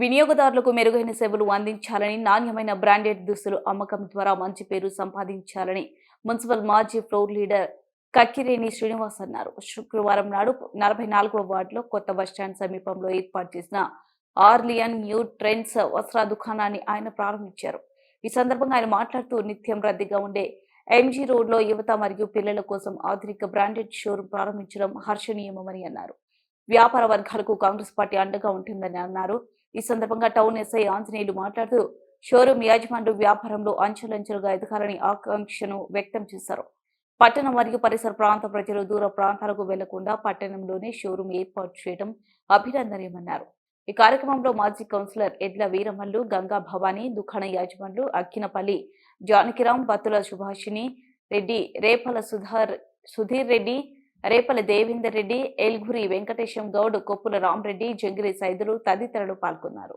వినియోగదారులకు మెరుగైన సేవలు అందించాలని నాణ్యమైన బ్రాండెడ్ దుస్తులు అమ్మకం ద్వారా మంచి పేరు సంపాదించాలని మున్సిపల్ మాజీ ఫ్లోర్ లీడర్ కక్కిరేని శ్రీనివాస్ అన్నారు. శుక్రవారం నాడు నలభై నాలుగవ వార్డులో కొత్త బస్టాండ్ సమీపంలో ఏర్పాటు చేసిన ఆర్లియన్ న్యూ ట్రెండ్స్ వస్త్ర దుకాణాన్ని ఆయన ప్రారంభించారు. ఈ సందర్భంగా ఆయన మాట్లాడుతూ నిత్యం రద్దీగా ఉండే ఎంజీ రోడ్లో యువత మరియు పిల్లల కోసం ఆధునిక బ్రాండెడ్ షోరూం ప్రారంభించడం హర్షణీయమని అన్నారు. వ్యాపార వర్గాలకు కాంగ్రెస్ పార్టీ అండగా ఉంటుందని అన్నారు. ఈ సందర్భంగా టౌన్ ఎస్ఐ ఆంజనేయులు మాట్లాడుతూ షోరూం యాజమానులు వ్యాపారంలో అంచెలంచెలుగా ఎదగాలని ఆకాంక్షను వ్యక్తం చేశారు. పట్టణం మరియు పరిసర ప్రాంత ప్రజలు దూర ప్రాంతాలకు వెళ్ళకుండా పట్టణంలోనే షోరూం ఏర్పాటు చేయడం అభినందనీయమన్నారు. ఈ కార్యక్రమంలో మాజీ కౌన్సిలర్ ఎడ్ల వీరమల్లు గంగా భవానీ దుకాణ యాజమానులు అక్కినపల్లి జానకిరాం బత్తుల సుభాషిణి రెడ్డి రేపల సుధార్ సుధీర్ రెడ్డి రేపల దేవేందర్ రెడ్డి ఎల్గురి వెంకటేశం గౌడ్ కొప్పుల రామరెడ్డి జంగిరి సైదులు తదితరులు పాల్గొన్నారు.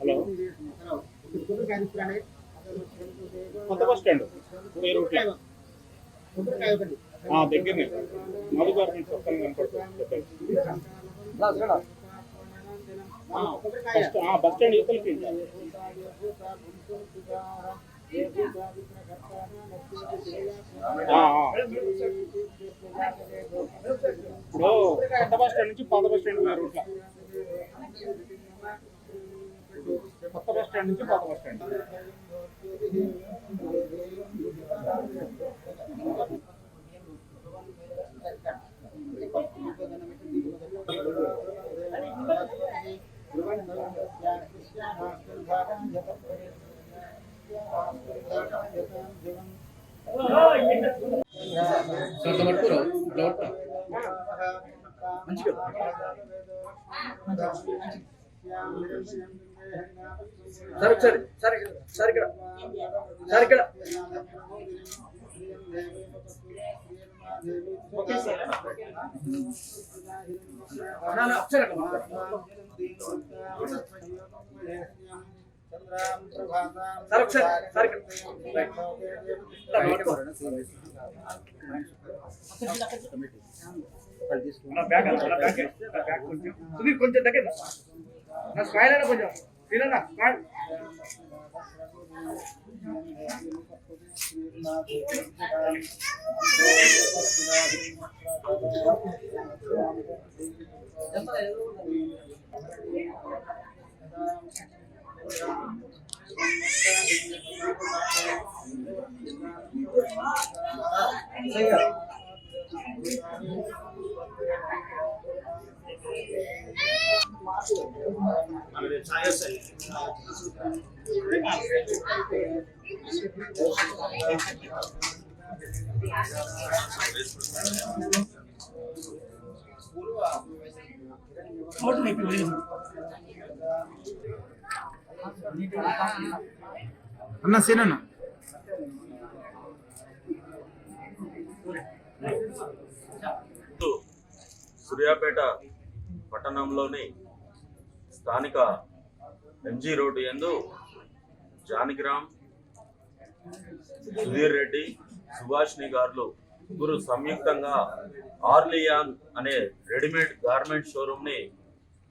హలో కొత్త బస్ స్టాండ్ ఏ రూట్లో ఆ, దగ్గరనే మధు గార్మెంట్స్ పక్కన కనపడుతుంది ఆ, బస్ ఆ, బస్ స్టాండ్ యువతలకి ఆ, ఆ. ఇప్పుడు కొత్త బస్ స్టాండ్ నుంచి పాత బస్ స్టాండ్ ఉన్న రూట్లో కొత్త బస్ స్టాండ్ నుంచి పాత బస్ స్టాండ్. సరే సరే సరే సరే ఇక్కడ సరే ఇక్కడ నా, నా, ఒకసారి అక్కడ మాట్లాడు. సరే ఒకసారి సరే ఇక్కడ రైట్. ఇలా పట్టుకో. అలా బ్యాగ్ అలా బ్యాగ్ అలా బ్యాగ్ కొంచెం సుధీర్ కొంచెం దగ్గర రా. నా స్మైల్ అయినా కొంచెం వీలన్నా స్మైల్ అన్న సీనన్న. సూర్యాపేట పట్టణంలోని స్థానిక ఎంజీ రోడ్డు యందు జానకిరామ్ సుధీర్ రెడ్డి సుభాష్ని గారు ముగ్గురు సంయుక్తంగా ఆర్లియాన్ అనే రెడీమేడ్ గార్మెంట్ షోరూమ్ని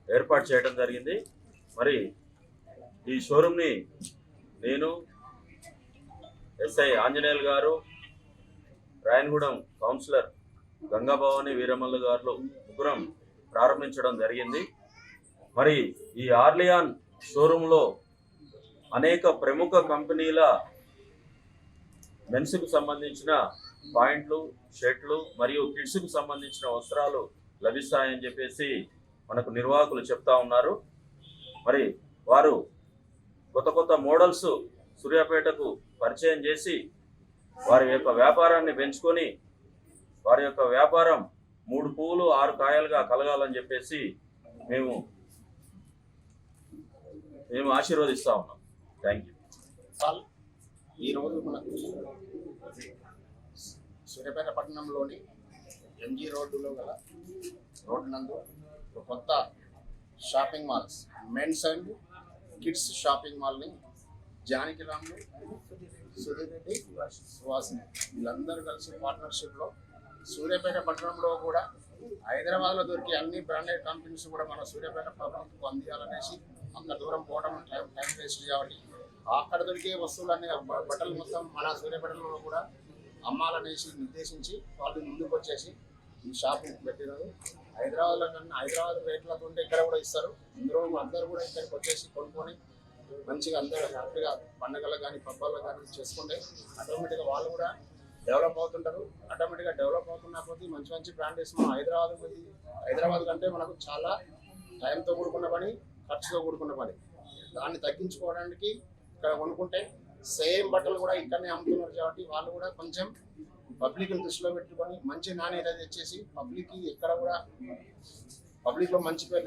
ఏర్పాటు చేయడం జరిగింది. మరి ఈ షోరూమ్ని నేను ఎస్ఐ ఆంజనేయులు గారు రాయనగూడెం కౌన్సిలర్ గంగాభవాని వీరమల్లు గారు ముగ్గురం ప్రారంభించడం జరిగింది. మరి ఈ ఆర్లియాన్ షోరూంలో అనేక ప్రముఖ కంపెనీల మెన్స్కు సంబంధించిన పాయింట్లు షర్ట్లు మరియు కిడ్స్కు సంబంధించిన వస్త్రాలు లభిస్తాయని చెప్పేసి మనకు నిర్వాహకులు చెప్తా ఉన్నారు. మరి వారు కొత్త కొత్త మోడల్స్ సూర్యాపేటకు పరిచయం చేసి వారి యొక్క వ్యాపారాన్ని పెంచుకొని వారి యొక్క వ్యాపారం మూడు పువ్వులు ఆరు కాయలుగా కలగాలని చెప్పేసి మేము మేము ఆశీర్వదిస్తా ఉన్నాం. థ్యాంక్ యూ ఈరోజు మనకు సూర్యాపేట పట్టణంలోని ఎంజీ రోడ్డులో గల రోడ్డు నందు ఒక కొత్త shopping malls men's and kids shopping మాల్ని Janaki Ramulu Sudheer Reddy Suvasini వీళ్ళందరూ కలిసి పార్ట్నర్షిప్లో సూర్యాపేట పట్టణంలో కూడా హైదరాబాద్లో దొరికే అన్ని బ్రాండెడ్ కంపెనీస్ కూడా మన సూర్యాపేట పట్టణంకు అందియాలనేసి అంత దూరం పోవడం టైం టైం వేస్ట్ కాబట్టి అక్కడ దొరికే వస్తువులన్నీ బట్టలు మొత్తం మన సూర్యపేటలో కూడా అమ్మాలనేసి నిర్దేశించి వాళ్ళు ముందుకు వచ్చేసి ఈ షాప్ పెట్టినారు. హైదరాబాద్లో కన్నా హైదరాబాద్ రేట్లతో ఉంటే ఇక్కడ కూడా ఇస్తారు. అందరూ అందరూ కూడా ఇక్కడికి వచ్చేసి కొనుక్కొని మంచిగా అందరూ హ్యాపీగా పండగలకు కానీ పబ్బాలకు కానీ చేసుకుంటే ఆటోమేటిక్గా వాళ్ళు కూడా డెవలప్ అవుతుంటారు. ఆటోమేటిక్గా డెవలప్ అవుతున్న కొద్దీ మంచి మంచి బ్రాండెస్ మన హైదరాబాద్ హైదరాబాద్ కంటే మనకు చాలా టైంతో కూడుకున్న పని. ఖర్చుతో కూడుకున్న పని. దాన్ని తగ్గించుకోవడానికి ఇక్కడ కొనుక్కుంటే సేమ్ బట్టలు కూడా ఇక్కడనే అమ్ముతున్నారు కాబట్టి వాళ్ళు కూడా కొంచెం పబ్లిక్ దృష్టిలో పెట్టుకొని మంచి నాణ్యత తెచ్చేసి పబ్లిక్కి ఎక్కడ కూడా పబ్లిక్లో మంచి పేరు